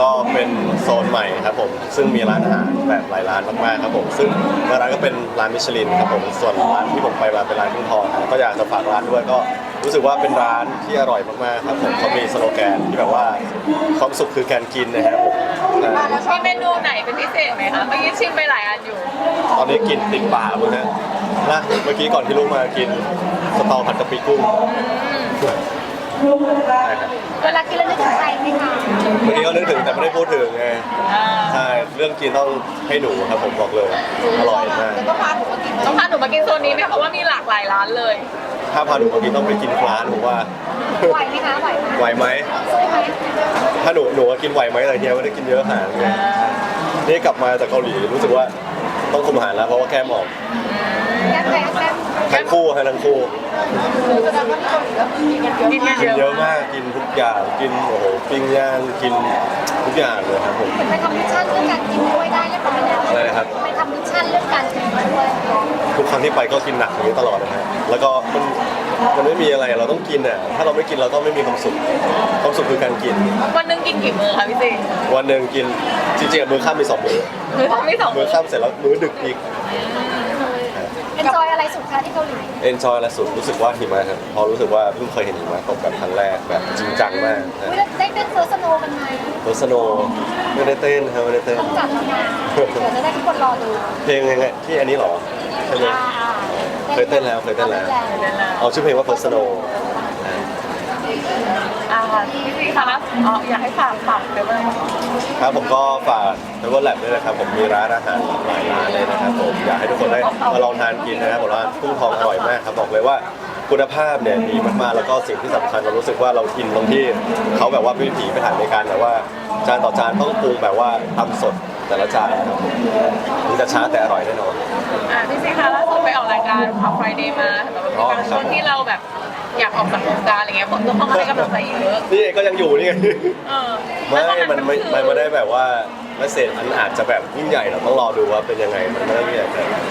ก็เป็นโซนใหม่ครับผม ซึ่งมีร้านอาหารแบบหลายร้านมากๆครับผม ซึ่งบางร้านก็เป็นร้านมิชลินครับผม ส่วนร้านที่ผมไปมาเป็นร้านพึ่งทองครับก็อยากจะฝากร้านด้วยก็รู้สึกว่าเป็นร้านที่อร่อยมากๆครับผมเขามีสโลแกนที่แบบว่าความสุขคือการกินนะครับผมอ่ามีเมนูไหนเป็นพิเศษไหมคะเมื่อกี้ชิมไปหลายอันอยู่ ตอนนี้กินติดปากเลยฮะ นะเมื่อกี้ก่อนที่ลุกมากินสตอผัดกะปิกุ้งใช่ครับเวลากินแล้วนึกถึงใครไหมคะเมื่อกี้ก็นึกถึงแต่ไม่ได้พูดถึงไงอ่าใช่เรื่องกินต้องให้หนูครับผมบอกเลยอร่อยมากแล้วก็พาหนูมากินต้องพาหนูมากินโซนนี้ไหมเพราะว่ามีหลากหลายร้านเลยถ้าพาหนูมากินต้องไปกินร้านผมว่าไหวไหมคะไหวไหมไหวไหมสู้ไหมถ้าหนูหนูกินไหวไหมแต่เฮียไม่ได้กินเยอะขนาดนี้นี่กลับมาจากเกาหลีรู้สึกว่า ต้องคุมอาหารแล้วเพราะว่าแก้มออกแก้มแพ้แก้มทั้งคู่ฮะทั้งคู่แสดงว่าที่เกาหลีแล้วกินกันเยอะกินมากักนกินเยเยอะอะมากกินทุกอย่างกินโอ้โหปิ้งย่างกินทุกอย่างเลยครับผมไปทำมิชชั่นเรื่องการกินด้วยได้เรียบร้อยแล้วอะไรนะครับไปทำมิชชั่นเรื่องการกินด้วยทุกครั้งที่ไปก็กินหนักอย่างนี้ตลอดนะฮะแล้วก็มัน มันไม่มีอะไรเราต้องกินอะถ้าเราไม่กินเราก็ไม่มีความสุขความสุขคือการกิน วันหนึงกินกี่มื้อคะพี่สิวันหนึ่งกินจริงๆอะมื้อค่ำมีสองมื้อมื้อต้องไม่สองมื้มื้ออค่ำเสร็จแล้วมื้อดึกอีก เอ็นจอยอะไรสุดคะที่เกาหลี เอนจอยและสุดรู้สึกว่าหิมะครับเพอรู้สึกว่าเพิ่งเคยเห็นหิมะตกแบบครั้งแรกแบบจริงจังมากอุ๊ยแล้วได้เต้นเฟิร์สโนว์กันไหมรถสโนว์ไม่ได้เต้นครับไม่ได้เต้น ต้องจัดแล้วนะเดี๋ยวจะได้ทุกคนรอดูเพลงยังไงที่อันนี้เหรอใช่ไหมอ่า เคยเต้นแล้วเคยเต้นแล้ว เอาชื่อเพลงว่า First Snow อ่าอ่าพี่สิคะแล้วอ๋ออยากให้ฝากฝากเดี๋ยวมาครับผมก็ฝากเ e เวอร์แลบด้วยนะครับ ผมมีร้านอาหารหลายร้านเลยนะครับผมอยากให้ทุกคนได้มาลองทานกินนะครับผมร้านกุ้งทองอร่อยมากครับบอกเลยว่า คุณภาพเนี่ยดีมากๆแล้วก็สิ่งที่สำคัญเรารู้สึกว่าเรากินตรงที่เขาแบบว่าพิถีพิถันในการแบบว่าจานต่อจานต้องปรุงแบบว่าทำสดแต่ละจานนะครับผมนี่จะช้าแต่อร่อยแน่นอน อ่าพี่สิคะล่าสุดไปออกรายการขับไฟเดย์มาแบบว่ามีบางช่วงที่เราแบบอยากออกจากวงการอะไรเงี้ยคนก็เข้ามาให้กำลังใจเยอะ นี่เองก็ยังอยู่นี่ไง เออไม่แล้วตอมันไม่คือมันไม่ได้แบบว่า เมสเซจมันอาจจะแบบยิ่งใหญ่เราต้องรอดูว่าเป็นยังไงมันไม่ได้ยิ่งใหญ่ขนาดนั้น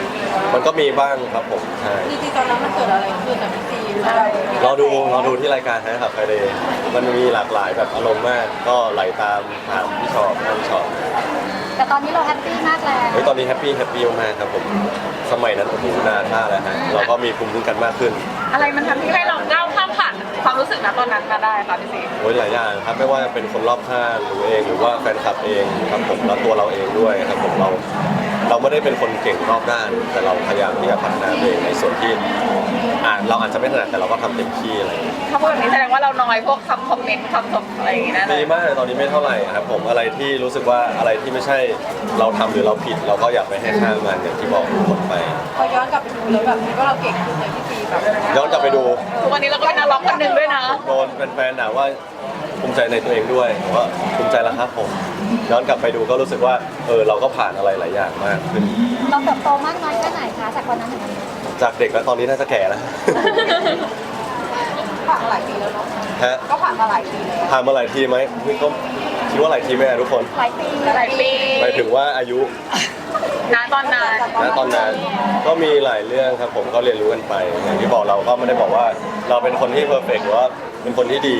มันก็มีบ้างครับผมใช่จริงๆตอนนั้นมันเกิดอะไรขึ้นอะพี่ซีเรารอดูรอดูที่รายการนะครับไฟเดย์มันมีหลากหลายแบบอารมณ์มาก ก็ไหลตามผ่านพี่ชอบพี่ชอบแต่ตอนนี้เราแฮปปี้มากแล้วเฮ้ยตอนนี้แฮปปี้แฮปปี้มากๆครับผมสมัยนั้นโอ้โหนานมากแล้วฮะเราก็มีภูมิคุ้มกันมากขึ้น อะไรมันทำให้เราก้าวข้ามผ่านความ รู้สึกนะตอนนั้นมาได้คะพี่สิโอ้ยหลายอย่างครับไม่ว่าจะเป็นคนรอบข้างหรือเองหรือว่าแฟนคลับเองครับผมแล้วตัวเราเองด้วยครับผมเราเราไม่ได้เป็นคนเก่งรอบด้าน แต่เราพยายามที่จะพัฒนาตัวเองในส่วนที่อ่าเราอาจจะไม่ถนัดแต่เราก็ทำเต็มที่อะไรอย่างเงี้ยถ้าพูดแบบนี้แสดงว่าเราน้อยพวกคำคอมเมนต์คำชมอะไรอย่างงี้นะมีมากตอนนี้ไม่เท่าไหร่ครับผมอะไรที่รู้สึกว่าอะไรที่ไม่ใช่เราทำหรือเราผิด เราก็อยากไปให้ค่ามันอย่างที่บอกทุกคนไป พอย้อนกลับไปดูแล้วแบบคิดว่าเราเก่งขึ้นเลยพี่ซีแบบ ย้อนกลับไปดู ทุกวันนี้เราก็เป็นนักร้องคนหนึ่งด้วยนะ โดนแฟนๆด่าว่าภูมิใจในตัวเองด้วยผมว่าภูมิใจแล้วครับผมย้อนกลับไปดูก็รู้สึกว่าเออเราก็ผ่านอะไรหลายอย่างมากขึ้นเราเติบโตมากน้อยแค่ไหนคะจากวันนั้นถึงวันนี้จากเด็กแล้วตอนนี้น่าจะแก่แล้วผ่านมาหลายปีแล้วเนาะฮะก็ผ่านมาหลายปีแล้วผ่านมาหลายทีไหมนี่ก็ คิดว่าหลายทีไหมอะทุกคนหลายปีหลายปีหมายถึงว่าอายุนะตอนนั้นณตอนนั้นก็มีหลายเรื่องครับผมก็เรียนรู้กันไป อย่างที่บอกเราก็ไม่ได้บอกว่าเราเป็นคนที่เพอร์เฟกหรือว่าเป็นคนที่ดี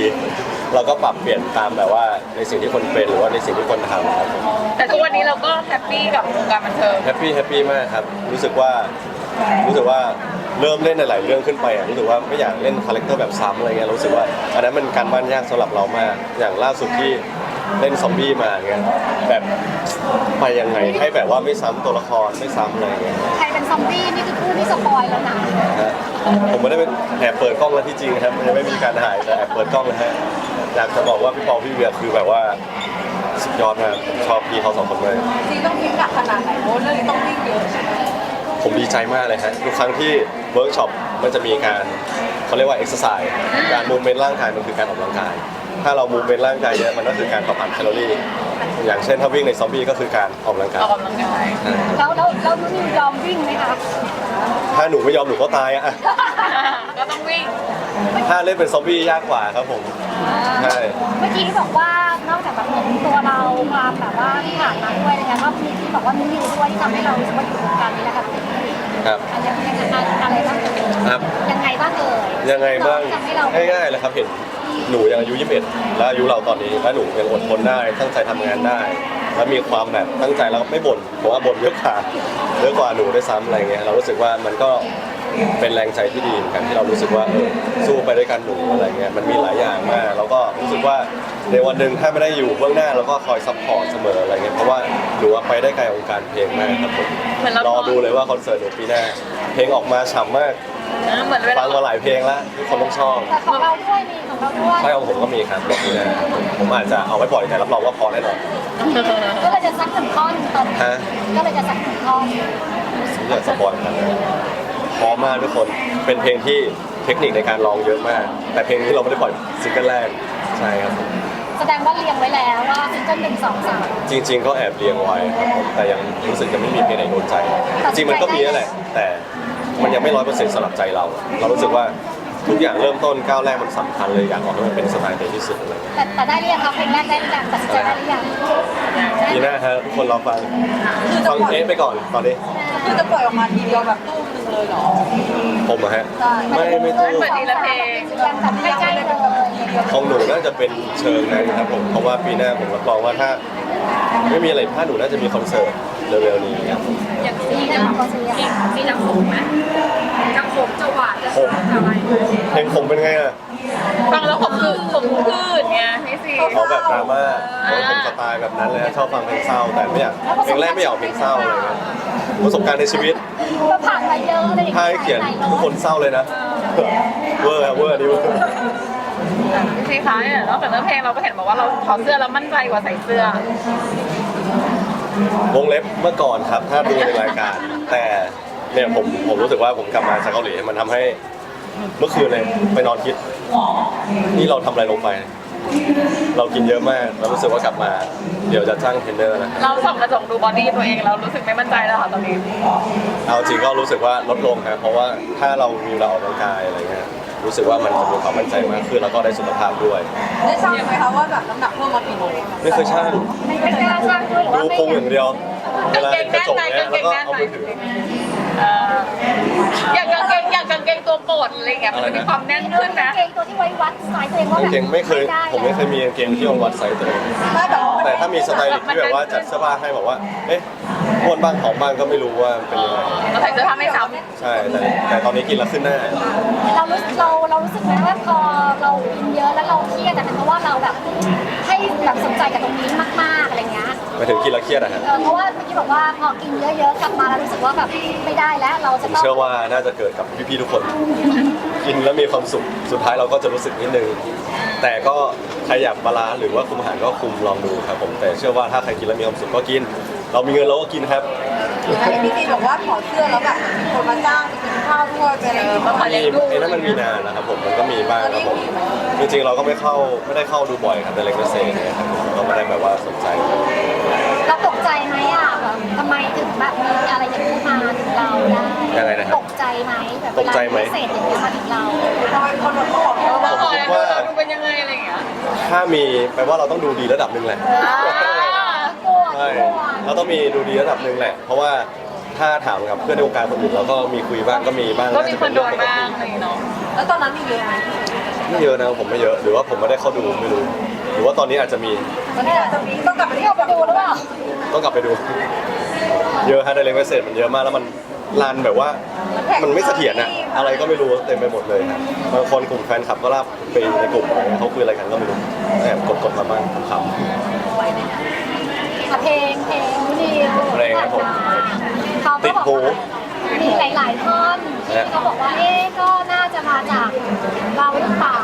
เราก็ปรับเปลี่ยนตามแบบว่าในสิ่งที่คนเป็นหรือว่าในสิ่งที่คนทำครับผมแต่ทุกวันนี้เราก็แฮปปี้กับวงการบันเทิงแฮปปี้แฮปปี้มากครับรู้สึกว่ารู้สึกว่าเริ่มเล่นในหลายเรื่องขึ้นไปอะรู้สึกว่าไม่อยากเล่นคาแรคเตอร์แบบซ้ำอะไรเงี้ยรู้สึกว่าอันนั้นมันการบ้านยากสำหรับเรามากอย่างล่าสุดที่ เล่นซอมบี้มาเงี้ยแบบไปยังไงให้แบบว่าไม่ซ้ำตัวละครไม่ซ้ำอะไรเงี้ยใครเป็นซอมบี้นี่คือผู้ที่สปอยแล้วนะนะฮะผมไม่ได้เป็นแอบเปิดกล้องแล้วที่จริงครับยังไม่มีการถ่ายแต่แอบเปิดกล้องนะฮะอยากจะบอกว่าพี่ปอพี่เวียคือแบบว่าสุดยอดมากผมชอบพี่เขาสองคนเลย ซีต้องพิมพ์หนักขนาดไหนเพราะว่าเรื่องนี้ต้องวิ่งเยอะใช่ไหมผมดีใจมากเลยฮะทุกครั้งที่เวิร์กช็อปมันจะมีการเขาเรียกว่าเอ็กซ์ไซส์การมูฟเมนต์ร่างกายมันคือการออกกำลังกาย ถ้าเรามูฟเมนต์ร่างกายเยอะมันก็คือการเผาผลาญแคลอรี่ อย่างเช่นถ้าวิ่งในซอมบี้ก็คือการออกกำลังกาย ออกกำลังกายใช่ครับแล้วแล้วแล้วนุ่นยอมวิ่งไหมคะถ้าหนูไม่ยอมหนูก็ตายอะ ก็ต้องวิ่งถ้าเล่นเป็นซอมบี้ยากกว่าครับผม ใช่ เมื่อกี้ที่บอกว่านอกจากแบบเหมือนตัวเราความแบบว่าที่ผ่านมาด้วยอะไรเงี้ยก็มีที่บอกว่ามีนิวด้วยที่ทำให้เรารู้สึกว่าอยู่วงการนี้แล้วค่ะครับ อันนี้เป็นอะไรอะไรบ้างครับ ยังไงบ้างเอ่ยยังไงบ้างทำให้เราง่ายๆเลยครับเห็น หนูยังอายุ 21 แล้วอายุเราตอนนี้แล้วหนูยังอดทนได้ตั้งใจทำงานได้ แล้วมีความแบบตั้งใจแล้วไม่บ่นผมว่าบ่นเยอะกว่าเยอะกว่าหนูด้วยซ้ำอะไรเงี้ยเรารู้สึกว่ามันก็เป็นแรงใจที่ดีเหมือนกันที่เรารู้สึกว่าเออสู้ไปด้วยกันหนูอะไรเงี้ยมันมีหลายอย่างมากแล้วก็รู้สึกว่าในวันหนึ่งถ้าไม่ได้อยู่เบื้องหน้าเราก็คอยซัพพอร์ตเสมออะไรเงี้ยเพราะว่าหนูว่าไปได้ไกลวงการเพลงมากครับผมเหมือนเรารอดูเลยว่าคอนเสิร์ตหนูปีหน้าเพลงออกมาฉ่ำมากอ่า เหมือนเวฟัลางมาหลายเพลงแล้วทุกคนต้องชอบแต่ของเราด้วยมีของเราด้วย ใช่ของผมก็มีครับแบบนี้นะครับผมอาจจะเอาไว้ปล่อยแต่รับรองว่าพอแน่นอนก็เลยจะซักหนึ่งท่อนตอนนี้ฮะก็เลยจะซักหนึ่งท่อนอยากสปอยล์ครับพร้อมมากทุกคนเป็นเพลงที่เทคนิคในการร้องเยอะมาก แต่เพลงนี้เราไม่ได้ปล่อยซิงเกิลแรกใช่ครับผมแสดงว่าเรียงไว้แล้วว่าซิงเกิลหนึ่งสองสามจริง ๆ ก็แอบเรียงไว้ครับผมแต่ยังรู้สึกยังไม่มีเพลงไหนโดนใจ จริงๆมันก็มีนั่นแหละแต่ มันยังไม่ร้อยเปอร์เซ็นต์สำหรับใจเรา เรารู้สึกว่าทุกอย่างเริ่มต้นก้าวแรกมันสำคัญเลยอยากออกให้มันเป็นสไตล์เดียวที่สุดอะไรเงี้ยแต่แต่ได้หรือยังครับเพลงแรกได้หรือยังตัดสินใจได้หรือยังปีหน้าฮะทุกคนรอฟังฟังเอ๊ะไปก่อนตอนนี้คือจะปล่อยออกมาทีเดียวแบบตู้มหนึงเลยเหรอผมอะฮะใช่ไม่ไม่ตู้เปิดทีละเพลงยังแบบใกล้ๆเลยของหนูน่าจะเป็นเชิงนั้นครับผมเพราะว่าปีหน้าผมรับรองว่าถ้า ไม่มีอะไรพลาดหนูน่าจะมีคอนเสิร์ตเร็วๆนี้ครับผม อย่าง ซีนะก็ซีอะมีจังผมไหมจังผมจะหวานจะผมอะไรเพลงผมเป็นไงอะฟังแล้วผมคือผมคืนไงพี่ซีเขาแบบดราม่าเขาเป็นสไตล์แบบนั้นเลยนะชอบฟังเพลงเศร้าแต่ไม่อยากเพลงแรกไม่อยากเอาเพลงเศร้าอะไรเงี้ยประสบการณ์ในชีวิตเราผ่านมาเยอะอะไรอย่างถ้าเงี้ให้เขียนทุกคนเศร้าเลยนะเวอร์ครับเวอร์ดีเวอร์พี่ซีคะเนี่ยนอกจากเรื่องเพลงเราก็เห็นบอกว่าเราถอดเสื้อแล้วมั่นใจกว่าใส่เสื้อ วงเล็บเมื่อก่อนครับ ถ้าดูในรายการ แต่เนี่ยผมผมรู้สึกว่าผมกลับมาจากเกาหลีมันทำให้เมื่อคืนเลยไปนอนคิด นี่เราทำอะไรลงไป เรากินเยอะมากเรารู้สึกว่ากลับมา เดี๋ยวจะจ้างเทรนเนอร์นะ เราส่องกระจกดูบอดี้ตัวเองเรารู้สึกไม่มั่นใจแล้วค่ะตอนนี้ เอาจริงก็รู้สึกว่าลดลงครับเพราะว่าถ้าเรามีเวลาออกกำลังกายอะไรเงี้ย รู้สึกว่ามันจะมีความมั่นใจมากขึ้นแล้วก็ได้สุขภาพด้วย ได้ทราบไหมคะว่าแบบน้ำหนักเพิ่มมากี่โลไม่เคยช่างไม่กล้าสร้างด้วยหรือดูว่าไม่พุงอย่างเดียว เวกางลาเกเห็งนกแน่ระนจกไหมเนี่ยกางแล้วเกงก็แน่นเอาไหมมือถือ เอ่ออย่างกางเกงอย่างกางเกงตัวโปรดอะไรอย่างเงี้ยมันจะมีความแน่นขึ้นนะ เกงตัวที่ไว้วัดสายตัวเองว่าแบบกางเกงไม่เคย ด้ผมไม่เคยมีกางเกงที่วัดไซส์ตัวเอง ไม่แต่ว่าแต่ถ้ามีสไตลิสต์ที่แบบว่าจัดเสื้อผ้าให้บอกว่า เอ๊ะ อ้วนบ้างผอมบ้างก็ไม่รู้ว่าเป็นยังไงเราใส่เสื้อผ้าไม่ซ้ำใช่แต่แต่ตอนนี้กินแล้วขึ้นหน้า เรารู้สึกเราเรารู้สึกไหมว่าพอเรากินเยอะแล้วเราเครียดแต่เป็นเพราะว่าเราแบบให้แบบสนใจกับตรงนี้มากๆอะไรเงี้ยไปถึงกินแล้วเครียดอะฮะ เออเพราะว่าเมื่อกี้บอกว่าพอกินเยอะๆกลับมาแล้วรู้สึกว่าแบบไม่ได้แล้วเราผจะมต้องเชื่อว่าน่าจะเกิดกับพี่ๆทุกคน กินแล้วมีความสุข สุดท้ายเราก็จะรู้สึกนิดนึง แต่ก็ใครอยากบาลานซ์หรือว่าคุมอาหารก็คุมลองดูครับผม แต่เชื่อว่าถ้าใครกินแล้วมีความสุขก็กิน เรามีเงินเราก็กินครับอันนี้พี่ซีบอกว่าถอดเสื้อแล้วแบบมีคนมาจ้างไปกินข้าวด้วยไปอะไรอย่างเงี้ยขอเลี้ยงดู ไอ้นั่นมันมีนานนะครับผมมันก็มีบ้างครับผมจริงๆเราก็ไม่เข้าไม่ได้เข้าดูบ่อยครับแต่เล็กเซนเนี่ยครับผมก็ไม่ได้แบบว่าสนใจเราตกใจไหมอะแบบทำไมถึงแบบมีอะไรอย่างนี้มาถึงเราได้ยังไงนะครับ ตกใจไหมแบบตกใจไหมเวลาพิเศษอย่างเงี้ยมาถึงเราทำไมคนแบบเขาบอกว่าเราผมคิดว่า ดูเป็นยังไงอะไรอย่างเงี้ยถ้ามีแปลว่าเราต้องดูดีระดับหนึ่งแหละ อ่ากลัว ใช่กลัวเราต้องมีดูดีระดับหนึ่งแหละ เพราะว่าถ้าถามกับเพื่อนในวงการคนอื่นเราก็มีคุยบ้างก็มีบ้างก็มีาจะคเป็นโดเรื่อนงปกบ้างติอะไรอย่างเงี้ยเนาะแล้วตอนนั้นมีเยอะไหมไม่เยอะนะผมไม่เยอะหรือว่าผมไม่ได้เข้าดูไม่รู้ หรือว่าตอนนี้อาจจะมีตอนนี้อาจจะมีต้องกลับไปเที่ยวไปดูหรือเปล่าต้องกลับไปดู เยอะฮะในเลเวลเซตมันเยอะมากแล้วมันรันแบบว่ามันไม่เสถียรอะอะไรก็ไม่รู้เต็มไปหมดเลยครับบางคนกลุ่มแฟนคลับก็รับไปในกลุ่มอะไรเงี้ยเขาคุยอะไรกันก็ไม่รู้แอบกดๆมาบ้างขำอะ เพลงเพลงนิวเพลงครับผมเขาติก็ดบอกหูว่ามีหลาย ๆ ท่อนที่เขาบอกว่าเอ๊ะก็น่าจะมาจากเราหรือเปล่า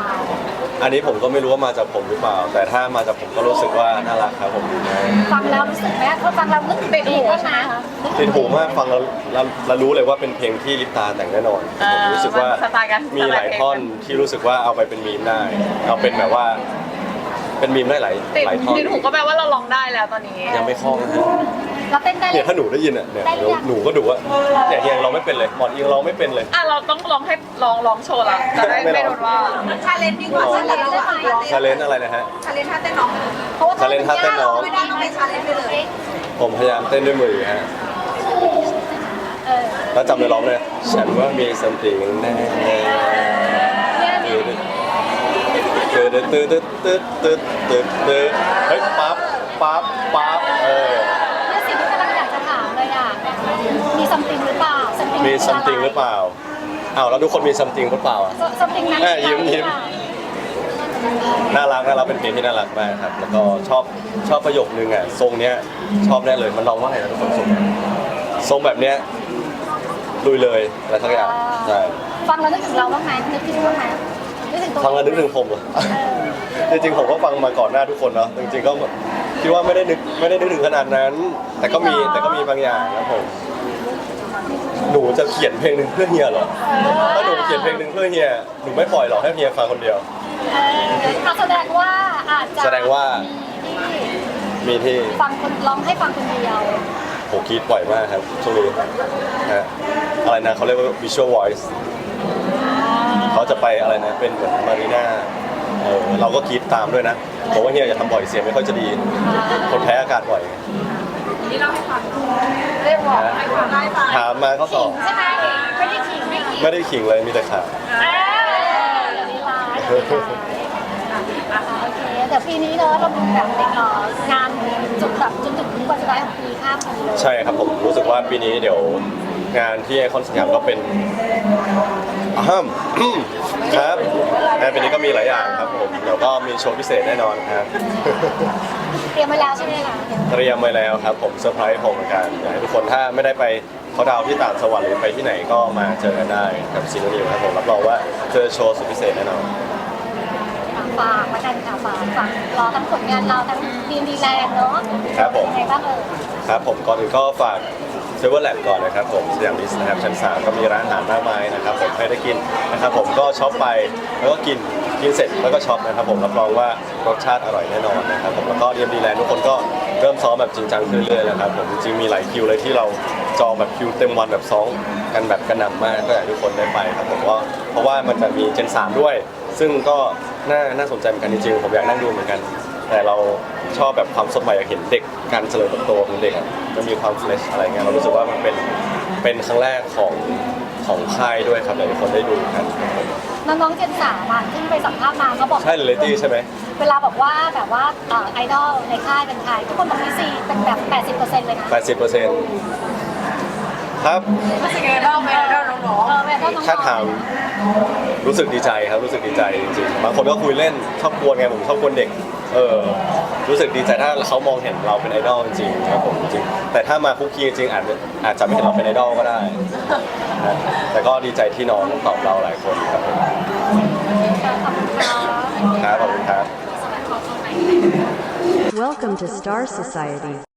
อันนี้ผมก็ไม่รู้ว่ามาจากผมหรือเปล่า แต่ถ้ามาจากผมก็รู้สึกว่าน่ารักครับผมฟังแล้วรู้สึกไหมพอฟังเรานึกถึงเพลงก็นะติดหูมากฟังแล้วแล้วแล้วรู้เลยว่าเป็นเพลงที่ลิปตาแต่งแน่นอนอ่าผมรู้สึกว่าสไตล์การมีหลายท่อนที่รู้สึกว่าเอาไปเป็นมีมได้เอาเป็นแบบว่า เป็นมีมได้หลายติดหลายท่อนติดหูก็แปลว่าเราลองได้แล้วตอนนี้ ยังไม่คล่องนะฮะเราเต้นได้เลเนี่ยย ถ้าหนูได้ยินอะเนี่ยได้หรือยัง หนูก็ดูว่าเนี่ยยังเราไม่เป็นเลยหมอนยังเราไม่เป็นเลย อะเราต้องลองให้ลองลองโชว์ละจะได้ไม่ไม่ลองโดนว่า ชาเลนจ์ดีกว่าชาเลนจ์ดีกว่าชาเลนอะไรนะฮะ ชาเลนจ์ท่าเต้นน้องเพราะว่าชาเลนจ์ท่าเต้นน้อง ไม่ได้ต้องเป็นชาเลนจ์ไปเลยผมพยายามเต้นด้วยมือฮะเออแล้วจำเลยร้องเลยชฉันว่ามี something แน่เนี่ยเนี่ย ตืดตืดตืดตืดตืดตืดตืดเฮ้ยปั๊บปั๊บปั๊บเออเนี่ยสิ่งที่กำลังอยากจะถามเลยอะมีซัมติงหรือเปล่า something มี something หรือเปล่าอ้าวแล้วทุกคนมี something หรือเปล่าอะซัมติงนั้นเอ้ยยิ้มยิ้มน่ารักน่ารักเป็นเพลงที่น่ารักมากครับ แล้วก็ชอบชอบประโยคนึงอะทรงเนี้ยชอบแน่เลยมันร้องว่าไงนะทุกคนทรงทรงแบบเนี้ยลุยเลยอะไรสักอย่างใช่ฟังแล้วนึกถึงเราบ้างไหมนึกถึงบ้างไหม นึกถึงตัวฟังแล้วนึกถึงผมเหรอเออจริงๆผมก็ฟังมาก่อนหน้าทุกคนเนาะจริงๆก็คิดว่าไม่ได้นึกไม่ได้นึกถึงขนาดนั้น แต่ก็มีแต่ก็มีบางอย่างครับผมหนูจะเขียนเพลงหนึ่งเพื่อเฮียเหรอถ้าหนูเขียนเพลงหนึ่งเพื่อเฮียหนูไม่ปล่อยหรอกให้เฮียฟังคนเดียว เอออะแสดงว่าอาจจะแสดงว่า มีที่มีที่ฟังคนร้องให้ฟังคนเดียวโหกรีดบ่อยมากครับช่วงนี้ฮะอะไรนะเขาเรียกว่า visual voice เขาจะไปอะไรนะเป็นเหมือนมารีนาเออเราก็กรีดตามด้วยนะผมว่าเฮียอย่าทำบ่อยเสียงไม่ค่อยจะดีคนแพ้อากาศบ่อย นี่เราให้ฟังเรียกว่าให้ฟังได้ฟังถามมาก็ตอบใช่ไหมไม่ได้ขิงไม่ขิงไม่ได้ขิงเลยมีแต่ข่าวเออเดี๋ยวนี้ร้ายเดี๋ยวนี้ร้ายอะโอเคเดี๋ยวปีนี้เนอะเรามีแบบเด็กเอ่องานจุดแบบจนถึงวันสุดท้ายของปีข้ามปีเลยใช่ครับผมรู้สึกว่าปีนี้เดี๋ยว งานที่ไอคอนสยามก็เป็นอ้ามครับงานปีนี้ก็มีหลายอย่างครับผมเดี๋ยวก็มีโชว์พิเศษแน่นอนครับเตรียมไว้แล้วใช่ไหมคะเตรียมไว้แล้วครับผมเซอร์ไพรส์ผมเหมือนกันอยากให้ทุกคนถ้าไม่ได้ไปเขาดาวน์ที่ต่างจังหวัดหรือไปที่ไหนก็มาเจอกันได้กับซีโนนิวครับผมรับรองว่าเจอโชว์สุดพิเศษแน่นอนฝากมากันค่ะฝากฝากรอทั้งผลงานเราทั้งดีดีแลนด์เนาะครับผมยังไงบ้างเออ ครับผมก่อนอื่นก็ฝาก เซเวอร์แลบก่อนนะครับผมสยามดิสนะครับชั้น3ก็มีร้านอาหารมากมายนะครับผมให้ได้กินนะครับผมก็ช็อปไปแล้วก็กินกินเสร็จแล้วก็ช็อปนะครับผมรับรองว่ารสชาติอร่อยแน่นอนนะครับผมแล้วก็เดียมดีแลนทุกคนก็เริ่มซ้อมแบบจริงจังขึ้นเรื่อยๆนะครับผมจริงๆมีหลายคิวเลยที่เราจองแบบคิวเต็มวันแบบซ้อมกันแบบกระหน่ำมากก็อยากให้ทุกคนได้ไปครับผมว่าเพราะว่ามันจะมีเจน3ด้วย ซึ่งก็น่าน่าสนใจเหมือนกันจริงๆผมอยากนั่งดูเหมือนกัน แต่เราชอบแบบความสดใหม่อยากเห็นเด็ก การเจริญเติบโตของเด็กอะมันมีความเฟรชอะไรเงี้ยเรารู้สึกว่ามันเป็นเป็นครั้งแรกของของค่ายด้วยครับอยากให้ทุกคนได้ดูกันครับผมน้องๆเจนสามอะที่ไปสัมภาษณ์มาเขาบอก ใช่เรลิตี้ใช่ไหม เวลาบอกว่าแบบว่าเอ่อไอดอลในค่ายเป็นใครทุกคนบอกพี่ซีเป็นแบบ 80%เลยนะ80เปอร์เซ็นต์ครับ รู้สึกยังไงบ้างไหม เราน้องเออแบบว่าน้องๆถ้าถามรู้สึกดีใจครับรู้สึกดีใจจริงๆบางคนก็คุยเล่นชอบกวนไงผมชอบกวนเด็กเออรู้สึกดีใจถ้าเขามองเห็นเราเป็นไอดอลจริงๆครับผมจริงๆแต่ถ้ามาคุกคีจริงๆอาจจะอาจจะไม่เห็นเราเป็นไอดอลก็ได้นะแต่ก็ดีใจที่น้องตอบเราหลายคนครับผมขอบคุณค่ะครับขอบคุณครับ Welcome to Star Society.